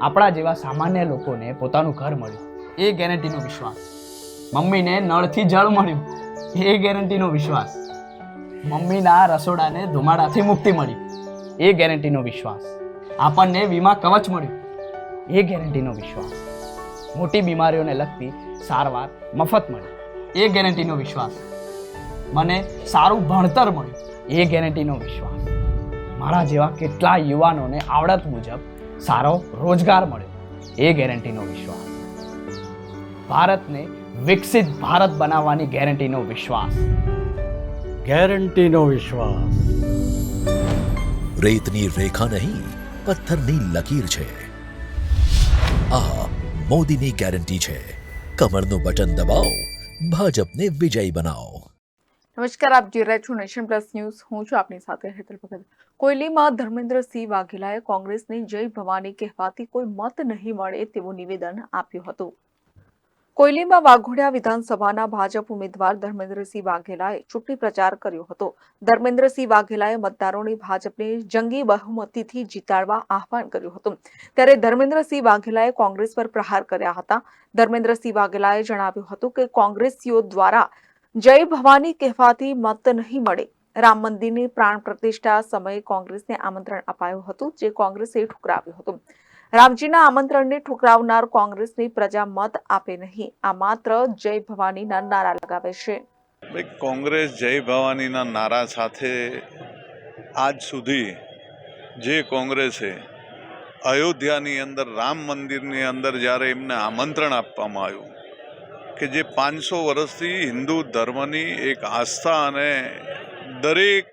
આપણા જેવા સામાન્ય લોકોને પોતાનું ઘર મળ્યું. એ ગેરંટીનો વિશ્વાસ. મમ્મીને નળથી જળ મળ્યું. એ ગેરંટીનો વિશ્વાસ. મમ્મીના રસોડાને ધુમાડાથી મુક્તિ મળી. એ ગેરંટીનો વિશ્વાસ. આપણને વીમા કવચ મળ્યું. એ ગેરંટીનો વિશ્વાસ. મોટી બીમારીઓને લગતી સારવાર, મફત મળી. એ ગેરંટીનો વિશ્વાસ. મને સારું ભણતર મળ્યું. એ ગેરંટીનો વિશ્વાસ. મારા જેવા કેટલા યુવાનોને આવડત મુજબ સારો રોજગાર મળ્યો એ ગેરંટીનો વિશ્વાસ. ભારતને વિકસિત ભારત બનાવવાની ગેરંટીનો વિશ્વાસ. ગેરંટીનો વિશ્વાસ. રેતની રેખા નહીં પથ્થરની લકીર છે. આ મોદીની ગેરંટી છે. કમરનું બટન દબાવો ભાજપને વિજયી બનાવો. નમસ્કાર, આપ જોઈ રહ્યા છો નેશન પ્લસ ન્યૂઝ. હું છું આપની સાથે હેતલ ભગત. કોયલીમાં ધર્મેન્દ્રસિંહ વાઘેલાએ કોંગ્રેસને જય ભવાની કહેવાથી કોઈ મત નહીં મળે તેવું નિવેદન આપ્યું હતું. કોયલીમાં વાઘોડિયા વિધાનસભાના ભાજપ ઉમેદવાર ધર્મેન્દ્રસિંહ વાઘેલાએ ચૂંટણી પ્રચાર કર્યો હતો. ધર્મેન્દ્રસિંહ વાઘેલાએ મતદારોને ભાજપને જંગી બહુમતીથી જીતાડવા આહવાન કર્યું હતું. ત્યારે ધર્મેન્દ્રસિંહ વાઘેલાએ કોંગ્રેસ પર પ્રહાર કર્યા હતા. ધર્મેન્દ્રસિંહ વાઘેલાએ જણાવ્યું હતું કે કોંગ્રેસીઓ દ્વારા જય ભવાની કહેવાથી મત નહીં મળે. રામ મંદિરની પ્રાણ પ્રતિષ્ઠા સમયે કોંગ્રેસને આમંત્રણ અપાયું હતું, જે કોંગ્રેસે ઠુકરાવ્યું હતું. રામજીના આમંત્રણને ઠુકરાવનાર કોંગ્રેસની પ્રજા મત આપે નહીં, આ માત્ર જય ભવાનીના નારા લગાવે છે. કોંગ્રેસ જય ભવાનીના નારા સાથે આજ સુધી જે કોંગ્રેસે અયોધ્યાની અંદર, રામ મંદિરની અંદર જ્યારે એમને આમંત્રણ આપવામાં આવ્યું કે જે પાંચસો વર્ષથી હિન્દુ ધર્મની એક આસ્થા અને દરેક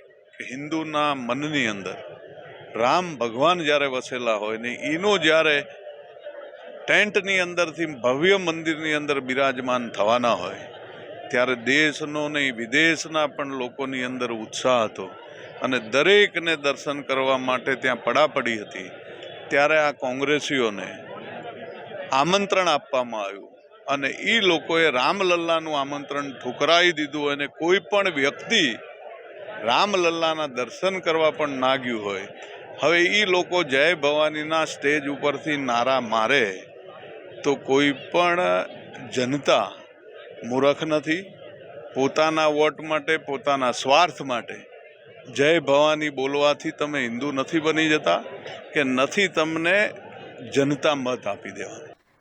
હિન્દુના મનની અંદર રામ ભગવાન જ્યારે વસેલા હોય ને એનો જ્યારે ટેન્ટની અંદરથી ભવ્ય મંદિરની અંદર બિરાજમાન થવાના હોય, ત્યારે દેશનો નહીં વિદેશના પણ લોકોની અંદર ઉત્સાહ હતો અને દરેકને દર્શન કરવા માટે ત્યાં પડાપડી હતી, ત્યારે આ કોંગ્રેસીઓને આમંત્રણ આપવામાં આવ્યું. અને એ લોકોએ રામલલ્લાનું આમંત્રણ ઠુકરાવી દીધું અને કોઈ પણ વ્યક્તિ રામલલ્લાના દર્શન કરવા પણ ના ગયું હોય. હવે એ લોકો જય ભવાનીના સ્ટેજ ઉપરથી નારા મારે તો કોઈ પણ જનતા મૂરખ નથી. પોતાના વોટ માટે, પોતાના સ્વાર્થ માટે જય ભવાની બોલવાથી તમે હિન્દુ નથી બની જતા કે નથી તમને જનતા મત આપી દેવા